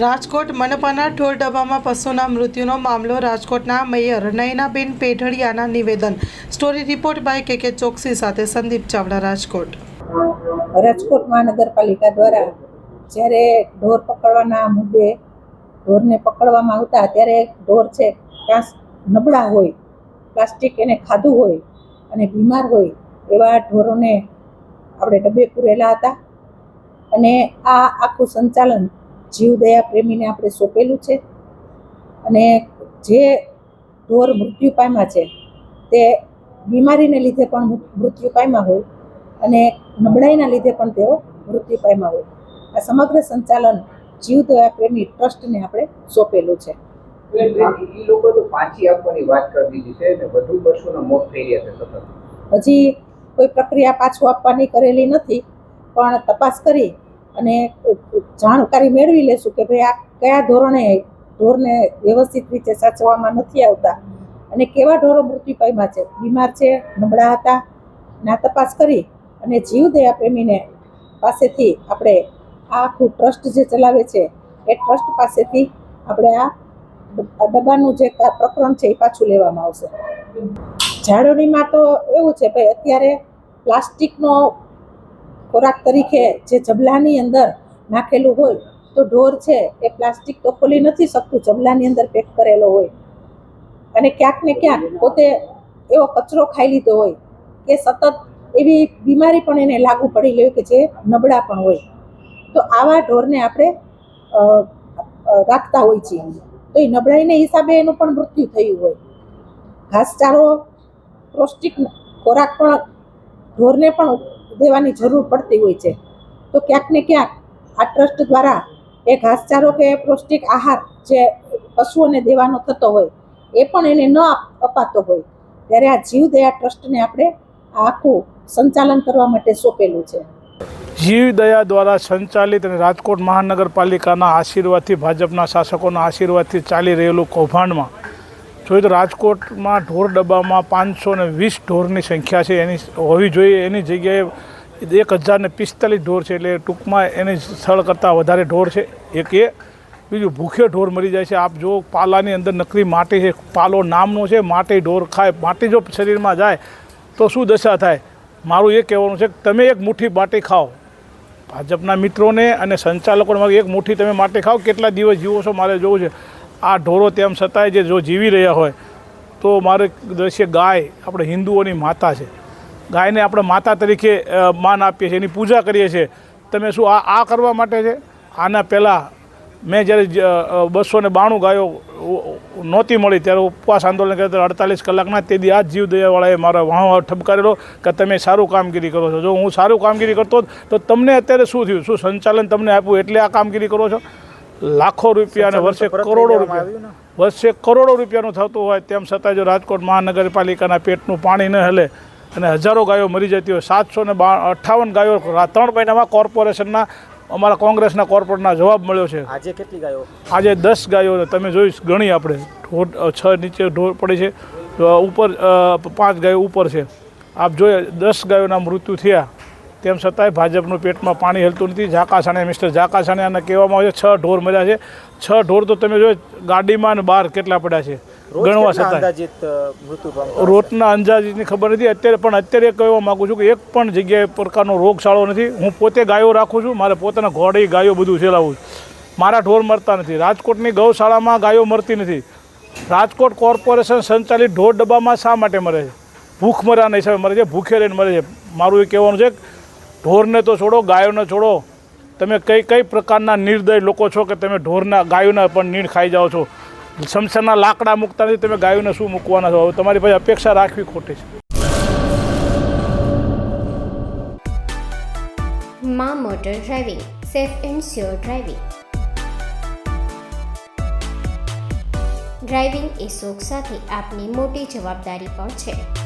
રાજકોટ મનપાના ઢોર ડબ્બામાં પશુના મૃત્યુનો મામલો, રાજકોટના મેયર નયનાબેન પેઢડિયાના નિવેદન. સ્ટોરી રિપોર્ટ બાય કે કે ચોકસી સાથે સંદીપ ચાવડા, રાજકોટ. રાજકોટ મહાનગરપાલિકા દ્વારા જ્યારે ઢોર પકડવાના મુદ્દે ઢોરને પકડવામાં આવતા, ત્યારે ઢોર છે ત્યાં નબળા હોય, પ્લાસ્ટિક એને ખાધું હોય અને બીમાર હોય, એવા ઢોરોને આપણે ડબ્બે પૂરેલા હતા. અને આ આખું સંચાલન જીવદયા પ્રેમીને આપણે સોંપેલું છે. અને જે ઢોર મૃત્યુ પામ્યા છે તે બીમારીને લીધે પણ મૃત્યુ પામ્યા હોય અને નબળાઈના લીધે પણ તેઓ મૃત્યુ પામ્યા હોય. આ સમગ્ર સંચાલન જીવદયા પ્રેમી ટ્રસ્ટને આપણે સોંપેલું છે. લોકો તો પાછી આપવાની વાત કરી દીધી છે ને વધુ પશુના મોત થઈ રહ્યા છે સતત. હજી કોઈ પ્રક્રિયા પાછું આપવાની કરેલી નથી પણ તપાસ કરી અને જાણકારી મેળવી લેશું કે ભાઈ આ કયા ધોરણે ઢોરને વ્યવસ્થિત રીતે સાચવવામાં નથી આવતા અને કેવા ઢોરો મૃત્યુ પામ્યા છે. બીમાર છે, નબળા હતા, ના તપાસ કરી અને જીવદયા પ્રેમીને પાસેથી આપણે આ આખું ટ્રસ્ટ જે ચલાવે છે, એ ટ્રસ્ટ પાસેથી આપણે આ ડબ્બાનું જે પ્રકરણ છે, એ પાછું લેવામાં આવશે. જાળવણીમાં તો એવું છે, ભાઈ અત્યારે પ્લાસ્ટિકનો ખોરાક તરીકે જે જબલાની અંદર નાખેલું હોય તો ઢોર છે એ પ્લાસ્ટિક તો ખોલી નથી શકતું, જબલાની અંદર પેક કરેલો હોય. અને ક્યાંક ને ક્યાંક પોતે એવો કચરો ખાઈ લીધો હોય કે સતત એવી બીમારી પણ એને લાગુ પડી હોય કે જે નબળા પણ હોય. તો આવા ઢોરને આપણે રાખતા હોય છીએ. તો એ નબળાઈને હિસાબે એનું પણ મૃત્યુ થયું હોય. ઘાસચારો, પૌષ્ટિક ખોરાક પણ ઢોરને પણ દેવાની જરૂર પડતી હોય છે. તો ક્યાંક ને ક્યાંક આ ટ્રસ્ટ દ્વારા એ ઘાસચારો કે પૌષ્ટિક આહાર જે પશુઓને દેવાનો થતો હોય, એ પણ એને ન અપાતો હોય. ત્યારે આ જીવદયા ટ્રસ્ટને આપણે આખું સંચાલન કરવા માટે સોંપેલું છે. જીવદયા દ્વારા સંચાલિત અને રાજકોટ મહાનગરપાલિકાના આશીર્વાદથી, ભાજપના શાસકોના આશીર્વાદથી ચાલી રહેલું કૌભાંડમાં જોઈએ તો રાજકોટમાં ઢોર ડબ્બામાં પાંચસો ને વીસ ઢોરની સંખ્યા છે. એની હોવી જોઈએ. એની જગ્યાએ એક હજાર ને પિસ્તાલીસ ઢોર છે એટલે ટૂંકમાં એની સ્થળ કરતાં વધારે ઢોર છે. એક એ. બીજું ભૂખ્યો ઢોર મરી જાય છે. આપ જો પાલાની અંદર નકરી માટી છે. પાલો નામનો છે. માટી ઢોર ખાય. માટી જો શરીરમાં જાય તો શું દશા થાય? મારું એ કહેવાનું છે કે તમે એક મુઠ્ઠી માટી ખાઓ. ભાજપના મિત્રોને અને સંચાલકોને એક મુઠ્ઠી તમે માટી ખાઓ. કેટલા દિવસ જીવો છો મારે જોવું છે. આ ઢોરો તેમ છતાંય જે જો જીવી રહ્યા હોય, તો મારે દ્રશ્ય ગાય આપણે હિન્દુઓની માતા છે. ગાયને આપણે માતા તરીકે માન આપીએ છીએ, એની પૂજા કરીએ છીએ. તમે શું આ આ કરવા માટે છે? આના પહેલાં મેં જ્યારે બસો ને બાણું ગાયો નહોતી મળી, ત્યારે ઉપવાસ આંદોલન કરતા અડતાલીસ કલાકના, તે દી આ જ જીવદયાવાળાએ મારા વાહ ઠપકારેલો કે તમે સારું કામગીરી કરો છો. જો હું સારું કામગીરી કરતો તો તમને અત્યારે શું થયું? શું સંચાલન તમને આપ્યું? એટલે આ કામગીરી કરો છો? લાખો રૂપિયા અને વર્ષે કરોડો રૂપિયા. વર્ષે કરોડો રૂપિયાનું થતું હોય તેમ છતાં જો રાજકોટ મહાનગરપાલિકાના પેટનું પાણી ન હલે અને હજારો ગાયો મરી જતી હોય સાતસો ને બા અઠ્ઠાવન ગાયો ત્રણ મહિનામાં કોર્પોરેશનના અમારા કોંગ્રેસના કોર્પોરેટના જવાબ મળ્યો છે. આજે કેટલી ગાયો? આજે દસ ગાયો તમે જોઈશ ગણી આપણે. છ નીચે ઢોર પડી છે. ઉપર પાંચ ગાયો ઉપર છે. આપ જોઈએ દસ ગાયોના મૃત્યુ થયા. તેમ છતાંય ભાજપનું પેટમાં પાણી હલતું નથી. ઝાકાસાણે મિસ્ટર ઝાકાસાણેને કહેવામાં આવે છે છ ઢોર મળ્યા છે. છ ઢોર તો તમે જો ગાડીમાં અને બહાર કેટલા પડ્યા છે? ગણવા હશે? રોટના અંદાજની ખબર નથી. અત્યારે પણ અત્યારે કહેવા માગું છું કે એક પણ જગ્યાએ પ્રકારનો રોગશાળો નથી. હું પોતે ગાયો રાખું છું. મારે પોતાના ઘોડે ગાયો બધું ચલાવું છું. મારા ઢોર મરતા નથી. રાજકોટની ગૌશાળામાં ગાયો મરતી નથી. રાજકોટ કોર્પોરેશન સંચાલિત ઢોર ડબ્બામાં શા માટે મરે છે? ભૂખ મર્યાના હિસાબે મરે છે? ભૂખે રહીને મરે છે? મારું એ કહેવાનું છે કે ઢોરને તો છોડો, ગાયોને છોડો. તમે કઈ કઈ પ્રકારના નિર્દય લોકો છો કે તમે ઢોરના, ગાયોના પણ નીણ ખાઈ જાઓ છો? શમશાનના લાકડા મૂકતા નથી તમે ગાયોને શું મૂકવાના છો? હવે તમારી પાસે અપેક્ષા રાખવી ખોટી છે. માં motor driving, safe and sure driving. Driving એ શોખ સાથે આપની મોટી જવાબદારી પણ છે.